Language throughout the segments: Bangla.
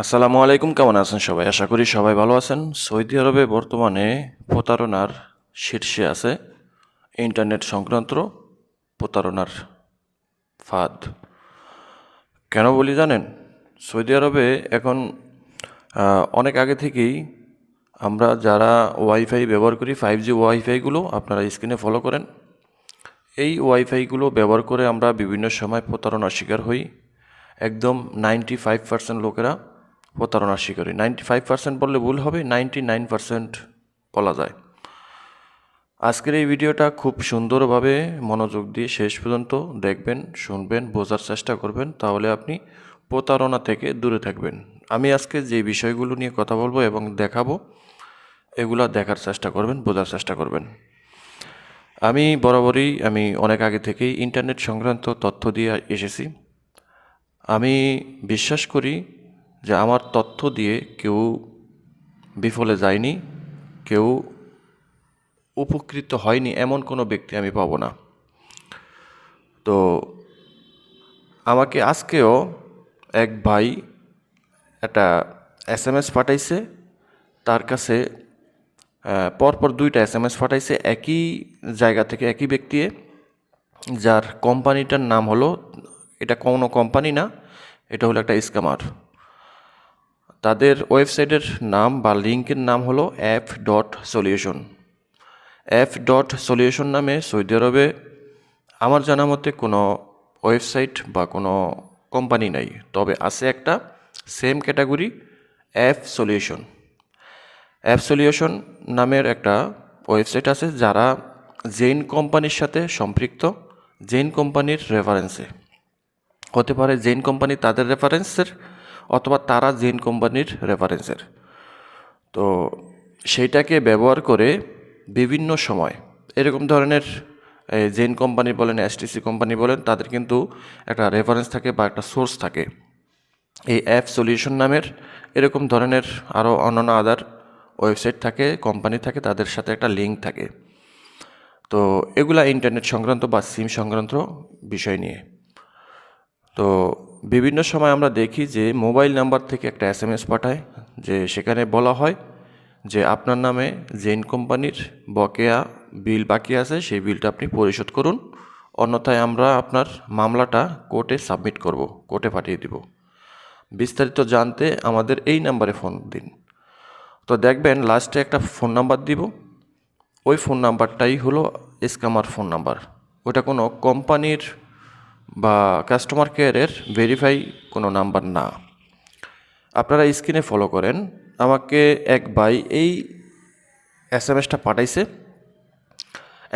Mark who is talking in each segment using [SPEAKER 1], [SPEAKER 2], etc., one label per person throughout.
[SPEAKER 1] আসসালামু আলাইকুম, কেমন আছেন সবাই? আশা করি সবাই ভালো আছেন। সৌদি আরবে বর্তমানে প্রতারণার শীর্ষে আছে ইন্টারনেট সংক্রান্ত প্রতারণার ফাঁদ। কেন বলি জানেন? সৌদি আরবে এখন অনেক আগে থেকেই আমরা যারা ওয়াইফাই ব্যবহার করি, ফাইভ জি ওয়াইফাইগুলো আপনারা স্ক্রিনে ফলো করেন। এই ওয়াইফাইগুলো ব্যবহার করে আমরা বিভিন্ন সময় প্রতারণার শিকার হই। একদম নাইনটি ফাইভ পার্সেন্ট লোকেরা প্রতারণার শিকার। নাইনটি ফাইভ পার্সেন্ট বললে ভুল হবে নাইনটি নাইন পার্সেন্ট বলা যায়। আজকের এই ভিডিওটা খুব সুন্দরভাবে মনোযোগ দিয়ে শেষ পর্যন্ত দেখবেন, শুনবেন, বোঝার চেষ্টা করবেন, তাহলে আপনি প্রতারণা থেকে দূরে থাকবেন। আমি আজকে যে বিষয়গুলো নিয়ে কথা বলব এবং দেখাবো, এগুলা দেখার চেষ্টা করবেন, বোঝার চেষ্টা করবেন। আমি বরাবরই, আমি অনেক আগে থেকেই ইন্টারনেট সংক্রান্ত তথ্য দিয়ে এসেছি। আমি বিশ্বাস করি যে আমার তথ্য দিয়ে কেউ বিফলে যায়নি, কেউ উপকৃত হয়নি এমন কোনো ব্যক্তি আমি পাবো না। তো আমাকে আজকেও এক ভাই একটা এস এম এস পাঠাইছে, তার কাছে পরপর দুইটা এস এম এস পাঠাইছে একই জায়গা থেকে একই ব্যক্তি যার কোম্পানিটার নাম হলো, এটা কোনো কোম্পানি না, এটা হলো একটা স্ক্যামার। তাদের ওয়েবসাইটের নাম বা লিঙ্কের নাম হলো app dot solution app dot solution নামে সৌদি আরবে আমার জানা মতে কোনো ওয়েবসাইট বা কোনো কোম্পানি নাই, তবে আছে একটা same category app solution app solution নামের একটা ওয়েবসাইট আছে যারা জেইন কোম্পানির সাথে সম্পৃক্ত, জেইন কোম্পানির রেফারেন্সে হতে পারে জেইন কোম্পানি তাদের রেফারেন্সের অথবা তারা জেইন কোম্পানির রেফারেন্সের তো সেইটাকে ব্যবহার করে বিভিন্ন সময়, এরকম ধরনের জেন কোম্পানি বলেন এসটিসি কোম্পানি বলেন, তাদের কিন্তু একটা রেফারেন্স থাকে বা একটা সোর্স থাকে। এই অ্যাপ সলিউশন নামের এরকম ধরনের আরও অন্যান্য আদার ওয়েবসাইট থাকে কোম্পানি থাকে, তাদের সাথে একটা লিঙ্ক থাকে। তো এগুলা ইন্টারনেট সংক্রান্ত বা সিম সংক্রান্ত বিষয় নিয়ে। তো বিভিন্ন সময় আমরা দেখি যে মোবাইল নাম্বার থেকে একটা এস এম এস পাঠায়, যে সেখানে বলা হয় যে আপনার নামে জেন কোম্পানির বকেয়া বিল বাকি আছে, সেই বিলটা আপনি পরিশোধ করুন। অন্যথায় আমরা আপনার মামলাটা কোর্টে সাবমিট করব, কোর্টে পাঠিয়ে দিব। বিস্তারিত জানতে আমাদের এই নাম্বারে ফোন দিন। তো দেখবেন লাস্টে একটা ফোন নাম্বার দিব। ওই ফোন নাম্বারটাই হলো স্ক্যামার ফোন নাম্বার। ওটা কোনো কোম্পানির বা কাস্টমার কেয়ারের ভেরিফাই কোনো নাম্বার না। আপনারা স্ক্রিনে ফলো করেন। আমাকে এক ভাই এই এস এম এসটা পাঠাইছে।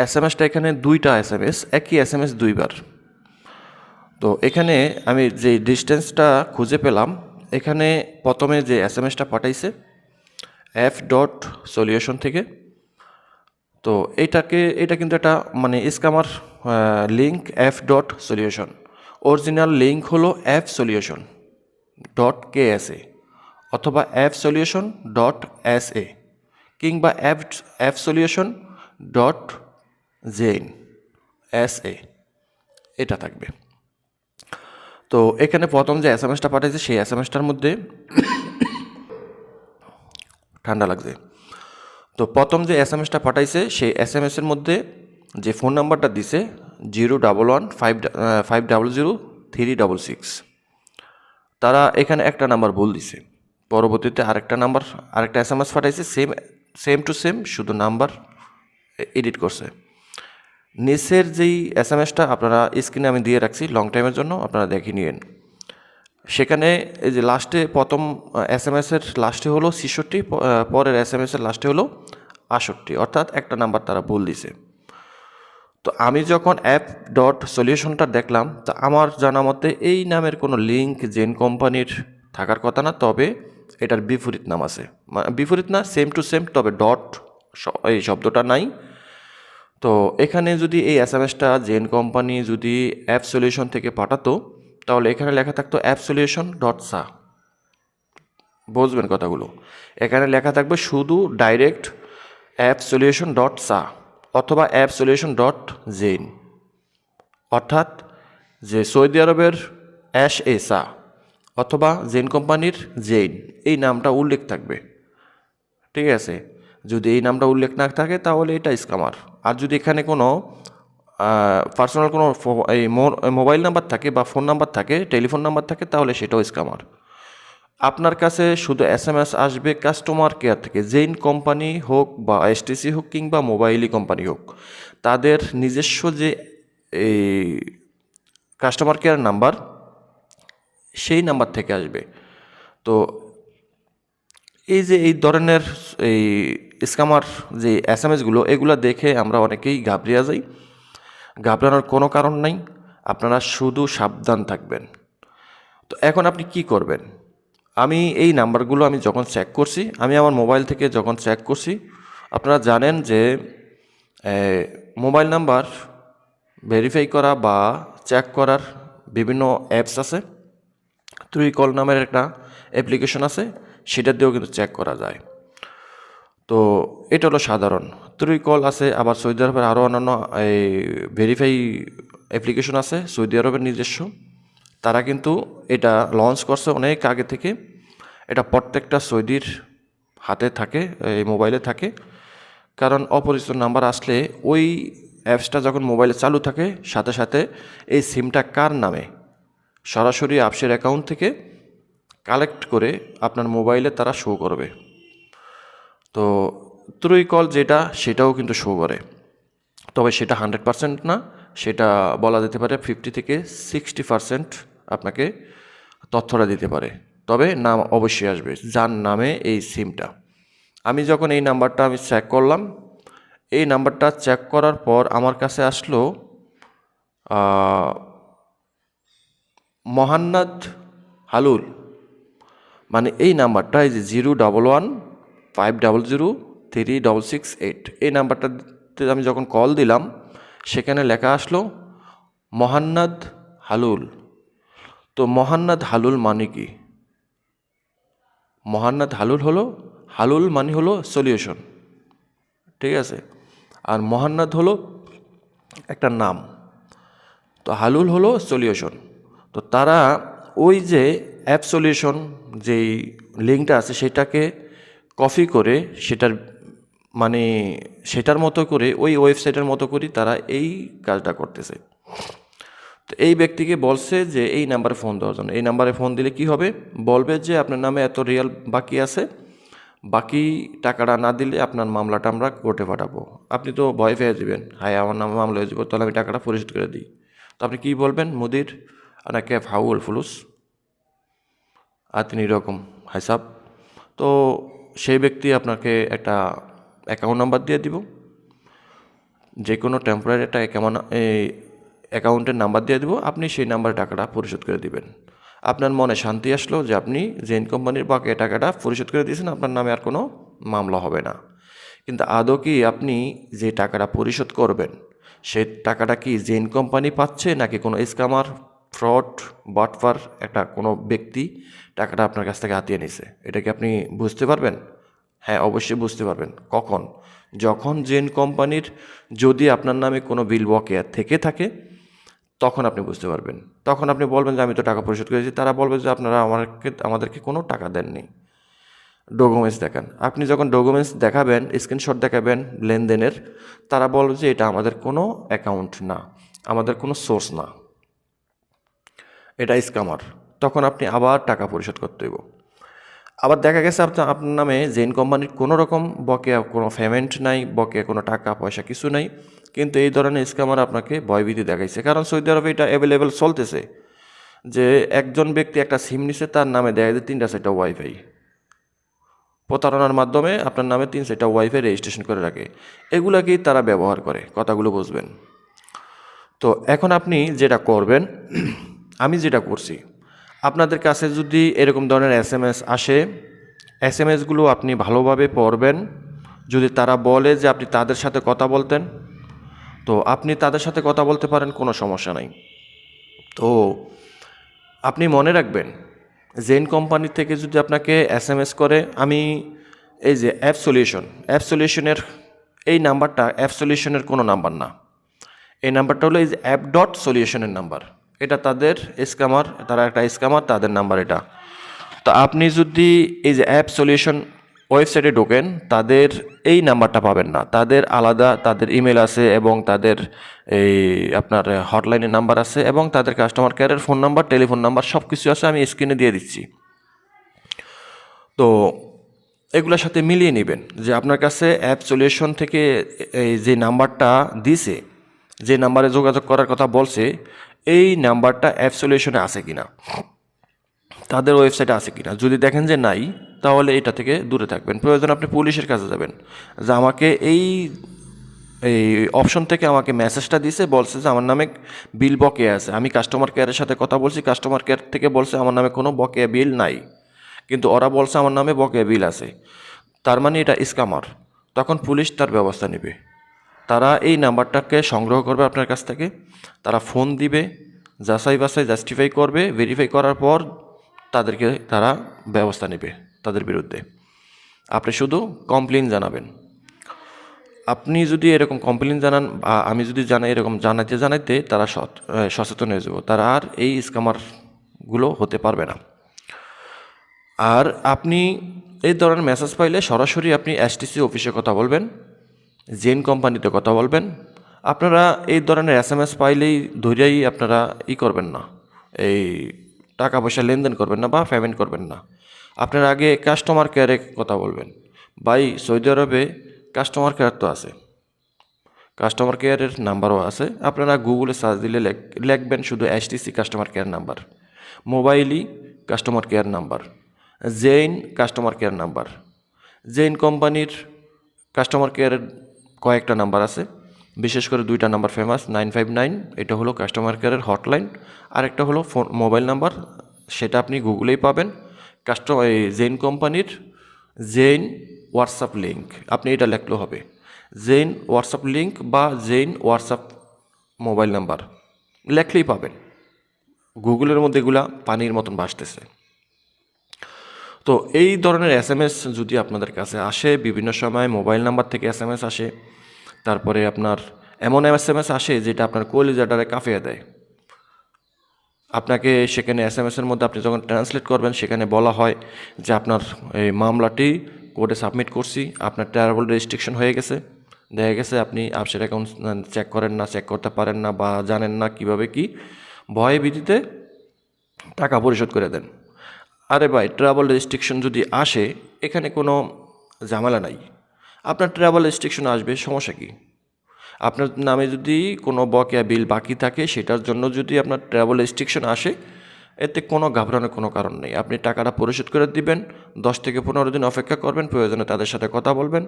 [SPEAKER 1] এস এম এসটা এখানে দুইটা এস এম এস একই এস এম এস দুইবার। তো এখানে আমি যে ডিস্টেন্সটা খুঁজে পেলাম, এখানে প্রথমে যে এস এম এসটা পাঠাইছে এফ ডট সলিউশন থেকে তো এইটাকে এটা কিন্তু একটা মানে scammer link F dot solution original link হলো F solution dot K S A অথবা app solution dot S A কিংবা app app solution dot Zain S A এটা থাকবে। তো এখানে প্রথম যে এস এম এসটা পাঠিয়েছে সেই এস এম এসটার মধ্যে ঠান্ডা লাগছে। তো প্রথম যে এস এম এসটা পাঠাইছে, সেই এস এম এসের মধ্যে যে ফোন নাম্বারটা দিছে, zero double one, five five double zero, three double six. তারা এখানে একটা নাম্বার ভুল দিছে। পরবর্তীতে আরেকটা নাম্বার, আরেকটা এস এম এস পাঠাইছে সেম সেম টু সেম শুধু নাম্বার এডিট করছে। নিচের যেই এস এম এসটা আপনারা স্ক্রিনে আমি দিয়ে রাখছি লং টাইমের জন্য আপনারা দেখে নিয়েন। সেখানে এই যে লাস্টে প্রথম এস এম এসের লাস্টে হলো ছেষট্টি পরের এস এম এসের লাস্টে হলো আষট্টি অর্থাৎ একটা নাম্বার তারা ভুল দিছে। তো আমি যখন অ্যাপ ডট সলিউশনটা দেখলাম, তা আমার জানা মতে এই নামের কোনো লিঙ্ক জেন কোম্পানির থাকার কথা না, তবে এটার বিপরীত নাম আছে। বিপরীত না সেম টু সেম তবে ডট এই শব্দটা নাই। তো এখানে যদি এই এস এম এসটা জেন কোম্পানি যদি অ্যাপ সলিউশন থেকে পাঠাতো তাহলে এখানে লেখা থাকতো অ্যাপ সলিউশন ডট সা বুঝবেন কথাগুলো। এখানে লেখা থাকবে শুধু ডাইরেক্ট অ্যাপ সলিউশন ডট সা অথবা অ্যাপ সলিউশন ডট জেন অর্থাৎ যে সৌদি আরবের অ্যাশ এ সা অথবা জেন কোম্পানির জেইন এই নামটা উল্লেখ থাকবে। ঠিক আছে? যদি এই নামটা উল্লেখ না থাকে তাহলে এটা স্কামার আর যদি এখানে কোনো পার্সোনাল কোনো এই মোবাইল নাম্বার থাকে বা ফোন নাম্বার থাকে টেলিফোন নাম্বার থাকে, তাহলে সেটাও স্কামার আপনার কাছে শুধু এস এম এস আসবে কাস্টমার কেয়ার থেকে জেইন কোম্পানি হোক বা এসটিসি হোক কিংবা মোবাইলই কোম্পানি হোক, তাদের নিজস্ব যে এই কাস্টমার কেয়ার নাম্বার সেই নাম্বার থেকে আসবে। তো এই যে এই ধরনের এই স্কামার যে এস এম এসগুলো এগুলো দেখে আমরা অনেকেই ঘাবড়িয়া যাই। ঘাবড়ানোর কোনো কারণ নাই, আপনারা শুধু সাবধান থাকবেন। তো এখন আপনি কি করবেন? আমি এই নাম্বারগুলো আমি যখন চেক করছি, আমি আমার মোবাইল থেকে যখন চেক করছি, আপনারা জানেন যে মোবাইল নাম্বার ভেরিফাই করা বা চেক করার বিভিন্ন অ্যাপস আছে। থ্রি কল নামের একটা অ্যাপ্লিকেশন আছে, সেটা দিয়েও কিন্তু চেক করা যায়। তো এটা হলো সাধারণ। থ্রি কল আছে, আবার সৌদি আরবের আরও অন্যান্য, এই ভেরিফাই অ্যাপ্লিকেশন আছে, সৌদি আরবের নিজস্ব। তারা কিন্তু এটা লঞ্চ করছে অনেক আগে থেকে। এটা প্রত্যেকটা সৌদির হাতে থাকে, এই মোবাইলে থাকে। কারণ অপরিচিত নাম্বার আসলে ওই অ্যাপসটা যখন মোবাইলে চালু থাকে, সাথে সাথে এই সিমটা কার নামে? সরাসরি অ্যাপসের অ্যাকাউন্ট থেকে কালেক্ট করে আপনার মোবাইলে তারা শো করবে। তো ত্রুই কল যেটা, সেটাও কিন্তু শো করে। তবে সেটা হান্ড্রেড পারসেন্ট না, সেটা বলা যেতে পারে ফিফটি থেকে সিক্সটি পারসেন্ট আপনাকে তথ্যটা দিতে পারে। তবে নাম অবশ্যই আসবে, যার নামে এই সিমটা আমি যখন এই নাম্বারটা আমি চেক করলাম, এই নাম্বারটা চেক করার পর আমার কাছে আসলো মহান্নাদ হালুল। মানে এই নাম্বারটা এই যে zero double one five double zero three double six eight এই নাম্বারটাতে আমি যখন কল দিলাম, সেখানে লেখা আসলো, মহান্নাদ হালুল। তো মহান্নাদ হালুল মানে কি? মহান্নাদ হালুল হলো, হালুল মানে হলো সলিউশন ঠিক আছে? আর মহান্নাদ হলো একটা নাম। তো হালুল হলো সলিউশন তো তারা ওই যে অ্যাপ সলিউশন যেই লিঙ্কটা আছে, সেটাকে কপি করে সেটার মানে সেটার মতো করে, ওই ওয়েবসাইটের মতো করে তারা এই কাজটা করতেছে। তো এই ব্যক্তিকে বলছে যে, এই নাম্বারে ফোন দেওয়ার জন্য। এই নাম্বারে ফোন দিলে কি হবে? বলবে যে, আপনার নামে এত রিয়াল বাকি আছে। বাকি টাকাটা না দিলে আপনার মামলাটা আমরা কোর্টে পাঠাবো। আপনি তো ভয় পেয়ে যাবেন। হাই আমার নামে মামলা হয়ে যাব, তাহলে আমি টাকাটা পরিশোধ করে দিই। তো আপনি কী বলবেন? মুদির, আনা ক্যাফ হাউল ফুলুস। আর তিনি এরকম হিসাব তো সেই ব্যক্তি আপনাকে একটা অ্যাকাউন্ট নাম্বার দিয়ে দিব। যে কোনো টেম্পোরারি একটা কেমন এই অ্যাকাউন্টের নাম্বার দিয়ে দিব। আপনি সেই নাম্বারে টাকাটা পরিশোধ করে দিবেন। আপনার মনে শান্তি আসলো যে আপনি জেন কোম্পানির বাকি টাকাটা পরিশোধ করে দিয়েছেন, আপনার নামে আর কোনো মামলা হবে না। কিন্তু আদৌ কি আপনি যে টাকাটা পরিশোধ করবেন সেই টাকাটা কি জেন কোম্পানি পাচ্ছে নাকি কোনো স্কামার ফ্রড বাটফার একটা কোনো ব্যক্তি টাকাটা আপনার কাছ থেকে হাতিয়ে নিছে এটা কি আপনি বুঝতে পারবেন? হ্যাঁ অবশ্যই বুঝতে পারবেন। কখন? যখন জেন কোম্পানির যদি আপনার নামে কোনো বিল বকেয়া থেকে থাকে, তখন আপনি বুঝতে পারবেন। তখন আপনি বলবেন যে, আমি তো টাকা পরিশোধ করেছি। তারা বলবে যে, আপনারা আমাকে আমাদেরকে কোনো টাকা দেননি। ডকুমেন্টস দেখান। আপনি যখন ডকুমেন্টস দেখাবেন, স্ক্রিনশট দেখাবেন লেনদেনের, তারা বলবে যে, এটা আমাদের কোনো অ্যাকাউন্ট না। আমাদের কোনো সোর্স না। এটা স্কামার তখন আপনি আবার টাকা পরিশোধ করতে হইব। আবার দেখা গেছে আপনার আপনার নামে জেন কোম্পানির কোনো রকম বকেয়া, কোনো পেমেন্ট নাই, বকেয়া কোনো টাকা, পয়সা কিছু নাই। কিন্তু এই ধরনের স্ক্যামার আপনাকে ভয়ভীতি দেখাইছে। কারণ সৌদি আরবে এটা অ্যাভেলেবেল চলতেছে যে একজন ব্যক্তি একটা সিম নিছে, তার নামে দেয় যে তিনটা সেটা ওয়াইফাই প্রতারণার মাধ্যমে আপনার নামে তিন সেটা ওয়াইফাই রেজিস্ট্রেশন করে রাখে। এগুলাকেই তারা ব্যবহার করে, কথাগুলো বুঝবেন। তো এখন আপনি যেটা করবেন, আমি যেটা করছি আপনাদের কাছে যদি এরকম ধরনের এস এম এস আসে এস এম এসগুলো আপনি ভালোভাবে পড়বেন। যদি তারা বলে যে আপনি তাদের সাথে কথা বলতেন, তো আপনি তাদের সাথে কথা বলতে পারেন, কোনো সমস্যা নাই। তো আপনি মনে রাখবেন, জেন কোম্পানি থেকে যদি আপনাকে এস এম এস করে, আমি এই যে অ্যাপ সলিউশন, অ্যাপ সলিউশনের এই নাম্বারটা, অ্যাপ সলিউশনের কোনো নাম্বার না। এই নাম্বারটা হলো এই যে অ্যাপ ডট সলিউশনের নাম্বার। এটা তাদের স্ক্যামার তারা একটা স্ক্যামার তাদের নাম্বার এটা। তো আপনি যদি এই যে অ্যাপ সলিউশন ওয়েবসাইটে ঢোকেন, তাদের এই নাম্বারটা পাবেন না। তাদের আলাদা, তাদের ইমেল আছে এবং তাদের এই আপনার হটলাইনের নাম্বার আছে এবং তাদের কাস্টমার কেয়ারের ফোন নাম্বার টেলিফোন নাম্বার সব কিছু আছে, আমি স্ক্রিনে দিয়ে দিচ্ছি। তো এগুলোর সাথে মিলিয়ে নেবেন যে আপনার কাছে অ্যাপ সলিউশন থেকে এই যে নাম্বারটা দিছে, যে নাম্বারে যোগাযোগ করার কথা বলছে এই নাম্বারটা অ্যাপ সলিউশনে আছে কিনা? তাদের ওয়েবসাইটে আছে কি না যদি দেখেন যে নাই, তাহলে এটা থেকে দূরে থাকবেন। প্রয়োজন আপনি পুলিশের কাছে যাবেন, যে আমাকে এই এই অপশন থেকে আমাকে মেসেজটা দিছে বলছে যে আমার নামে বিল বকেয়া আছে। আমি কাস্টমার কেয়ারের সাথে কথা বলছি কাস্টমার কেয়ার থেকে বলছে আমার নামে কোনো বকেয়া বিল নাই। কিন্তু ওরা বলছে আমার নামে বকেয়া বিল আছে। তার মানে এটা স্কামার তখন পুলিশ তার ব্যবস্থা নেবে। তারা এই নাম্বারটাকে সংগ্রহ করবে আপনার কাছ থেকে। তারা ফোন দিবে, যাচাই বাছাই জাস্টিফাই করবে ভেরিফাই করার পর তাদেরকে তারা ব্যবস্থা নেবে তাদের বিরুদ্ধে। আপনি শুধু কমপ্লেন জানাবেন। আপনি যদি এরকম কমপ্লেন জানান বা আমি যদি জানাই, এরকম জানাইতে জানাইতে তারা সচেতন হয়ে যাব। তারা আর এই স্কামারগুলো হতে পারবে না। আর আপনি এই ধরনের মেসেজ পাইলে সরাসরি আপনি এসটিসি অফিসে কথা বলবেন। জেন কোম্পানিতে কথা বলবেন। আপনারা এই ধরনের এস এম এস পাইলেই ধৈর্যই আপনারা ই করবেন না। এই টাকা পয়সা লেনদেন করবেন না বা পেমেন্ট করবেন না। আপনারা আগে কাস্টমার কেয়ারে কথা বলবেন। ভাই, সৌদি আরবে কাস্টমার কেয়ার তো আছে। কাস্টমার কেয়ারের নাম্বারও আছে। আপনারা গুগলে সার্চ দিলে লেখ- লিখবেন শুধু STC customer care number মোবাইলই customer care number Zain customer care number Zain কোম্পানির কাস্টমার কেয়ারের কয়েকটা নাম্বার আছে। বিশেষ করে দুইটা number famous nine five nine এটা হলো কাস্টমার কেয়ারের হটলাইন আরেকটা হলো ফোন মোবাইল নাম্বার সেটা আপনি গুগলেই পাবেন। কাস্টমার এই জেইন কোম্পানির জেইন হোয়াটসঅ্যাপ লিঙ্ক আপনি এটা লিখলেও হবে। জেইন হোয়াটসঅ্যাপ লিঙ্ক বা জেইন হোয়াটসঅ্যাপ মোবাইল নাম্বার লেখলেই পাবেন। গুগলের মধ্যে এগুলা পানির মতন ভাসতেছে। তো এই ধরনের এস এম এস যদি আপনাদের কাছে আসে, বিভিন্ন সময় মোবাইল নাম্বার থেকে এস এম এস আসে, তারপরে আপনার এমন এস এম এস আসে যেটা আপনার কলিজাটারে কাফিয়ে দেয়। আপনাকে সেখানে এস এম এসের মধ্যে আপনি যখন ট্রান্সলেট করবেন, সেখানে বলা হয় যে আপনার এই মামলাটি কোর্টে সাবমিট করছি, আপনার ট্রাভেল রেস্ট্রিকশন হয়ে গেছে। দেখা গেছে আপনি আপসের অ্যাকাউন্ট চেক করেন না চেক করতে পারেন না বা জানেন না কীভাবে কি, ভয়ে ভীতিতে টাকা পরিশোধ করে দেন। আরে ভাই ট্রাভেল রেস্ট্রিকশন যদি আসে, এখানে কোনো ঝামেলা নাই। আপনার ট্রাভেল রেস্ট্রিকশন আসবে, সমস্যা কী? আপনার নামে যদি কোনো বকেয়া বিল বাকি থাকে, সেটার জন্য যদি আপনার ট্রাভেল রেস্ট্রিকশন আসে, এতে কোনো ঘাবড়ানোর কোনো কারণ নেই। আপনি টাকাটা পরিশোধ করে দিবেন, দশ থেকে পনেরো দিন অপেক্ষা করবেন, প্রয়োজনে তাদের সাথে কথা বলবেন।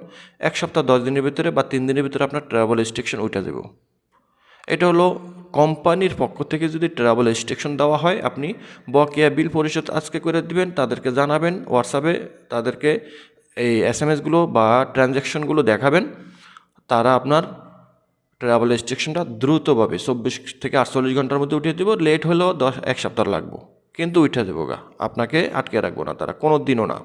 [SPEAKER 1] এক সপ্তাহ, দশ দিনের ভিতরে বা তিন দিনের ভিতরে আপনার ট্রাভেল রেস্ট্রিকশন উঠে দেবো এটা হলো কোম্পানির পক্ষ থেকে যদি ট্রাভেল রেস্ট্রিকশন দেওয়া হয়, আপনি বকেয়া বিল পরিশোধ আজকে করে দিবেন, তাদেরকে জানাবেন হোয়াটসঅ্যাপে তাদেরকে এই এস এম এসগুলো বা ট্রানজ্যাকশনগুলো দেখাবেন, তারা আপনার ট্রাভেল রেস্ট্রিকশনটা দ্রুতভাবে চব্বিশ থেকে আটচল্লিশ ঘণ্টার মধ্যে উঠিয়ে দেবো লেট হলেও দশ, এক সপ্তাহ লাগবো, কিন্তু উঠে দেবো গা, আপনাকে আটকে রাখব না তারা কোনো দিনও না।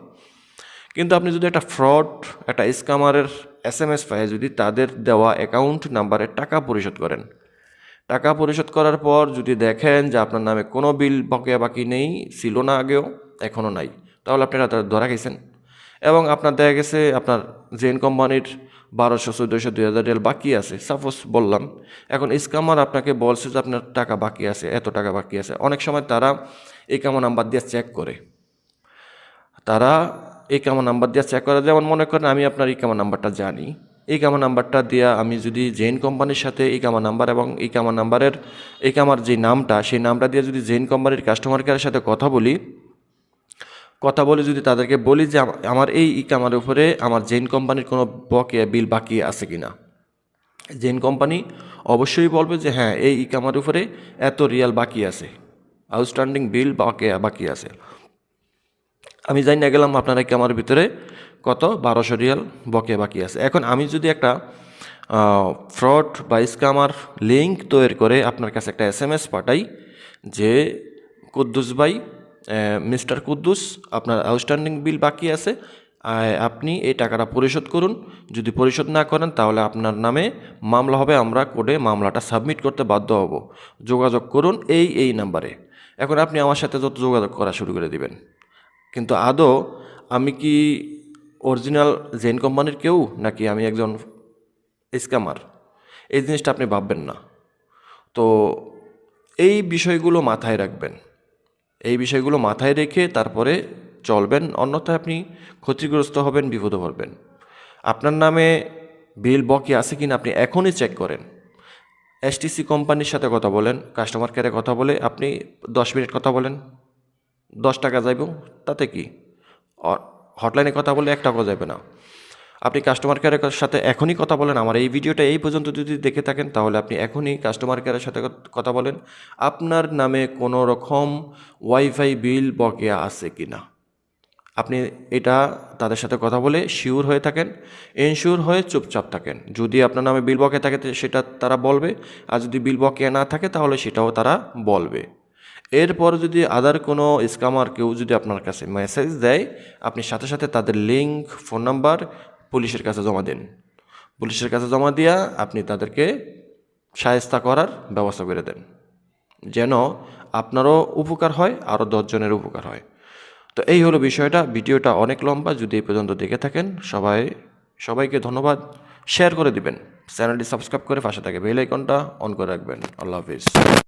[SPEAKER 1] কিন্তু আপনি যদি একটা ফ্রড একটা স্কামারের এস এম এস পায় যদি তাদের দেওয়া অ্যাকাউন্ট নাম্বারে টাকা পরিশোধ করেন টাকা পরিশোধ করার পর যদি দেখেন যে আপনার নামে কোনো বিল বকেয়া বাকি নেই, ছিল না আগেও, এখনও নাই, তাহলে আপনি ধরা গেছেন এবং আপনার দেখা গেছে আপনার জেন কোম্পানির বারোশো, চোদ্দোশো, দুই হাজার রিয়াল বাকি আছে, সাপোজ বললাম। এখন স্কামার আপনাকে বলছে যে আপনার টাকা বাকি আছে, এত টাকা বাকি আছে। অনেক সময় তারা এই কামো নাম্বার দিয়ে চেক করে। তারা এই কামো নাম্বার দিয়ে চেক করে। যেমন মনে করেন আমি আপনার এই কামো নাম্বারটা জানি। এই কামা নাম্বারটা দিয়া আমি যদি জেন কোম্পানির সাথে এই কামা নাম্বার এবং এই কামা নাম্বারের এই কামার যে নামটা, সেই নামটা দিয়ে যদি জেন কোম্পানির কাস্টমার কেয়ারের সাথে কথা বলি, কথা বলে যদি তাদেরকে বলি যে আমার এই ই কামার উপরে আমার জেন কোম্পানির কোনো বকেয়া বিল বাকি আছে কি না জেন কোম্পানি অবশ্যই বলবে যে হ্যাঁ এই ই কামার উপরে এত রিয়াল বাকি আছে। আউটস্ট্যান্ডিং বিল বাকেয়া বাকি আছে। আমি জানি না গেলাম আপনার এই কামার ভিতরে কত? বারোশো রিয়াল বকে বাকি আছে। এখন আমি যদি একটা ফ্রড বা স্কামার লিঙ্ক তৈরি করে আপনার কাছে একটা এস এম এস পাঠাই যে, কুদ্দুস ভাই মিস্টার কুদ্দুস, আপনার আউটস্ট্যান্ডিং বিল বাকি আছে আপনি এই টাকাটা পরিশোধ করুন। যদি পরিশোধ না করেন তাহলে আপনার নামে মামলা হবে, আমরা কোর্টে মামলাটা সাবমিট করতে বাধ্য হব। যোগাযোগ করুন এই এই নাম্বারে এখন আপনি আমার সাথে যত যোগাযোগ করা শুরু করে দিবেন। কিন্তু আদৌ আমি কি অরিজিনাল জেন কোম্পানির কেউ, নাকি আমি একজন স্ক্যামার? এই জিনিসটা আপনি ভাববেন না। তো এই বিষয়গুলো মাথায় রাখবেন। এই বিষয়গুলো মাথায় রেখে তারপরে চলবেন, অন্যথায় আপনি ক্ষতিগ্রস্ত হবেন, বিপদে পড়বেন। আপনার নামে বিল বকি আছে কিনা আপনি এখনই চেক করেন। এসটিসি কোম্পানির সাথে কথা বলেন কাস্টমার কেয়ারে কথা বলে, আপনি দশ মিনিট কথা বলেন। দশ টাকা যাইব, তাতে কি? হটলাইনে কথা বলে এক টাকাও যাবে না। আপনি কাস্টমার কেয়ারের সাথে এখনই কথা বলেন। আমার এই ভিডিওটা এই পর্যন্ত যদি দেখে থাকেন, তাহলে আপনি এখনই কাস্টমার কেয়ারের সাথে কথা বলেন। আপনার নামে কোনো রকম ওয়াইফাই বিল বকেয়া আছে কি না? আপনি এটা তাদের সাথে কথা বলে শিওর হয়ে থাকেন ইনশিওর হয়ে চুপচাপ থাকেন। যদি আপনার নামে বিল বকেয়া থাকে সেটা তারা বলবে। আর যদি বিল বকেয়া না থাকে, তাহলে সেটাও তারা বলবে। এরপর যদি আদার কোনো স্কামার কেউ যদি আপনার কাছে মেসেজ দেয়, আপনি সাথে সাথে তাদের লিঙ্ক ফোন নাম্বার পুলিশের কাছে জমা দিন। পুলিশের কাছে জমা দিয়া আপনি তাদেরকে সায়স্তা করার ব্যবস্থা করে দেন। যেন আপনারও উপকার হয়, আরও দশজনের উপকার হয়। তো এই হলো বিষয়টা। ভিডিওটা অনেক লম্বা, যদি এই পর্যন্ত দেখে থাকেন, সবাই, সবাইকে ধন্যবাদ। শেয়ার করে দিবেন। চ্যানেলটি সাবস্ক্রাইব করে পাশে থাকে বেল আইকনটা অন করে রাখবেন। আল্লাহ হাফিজ।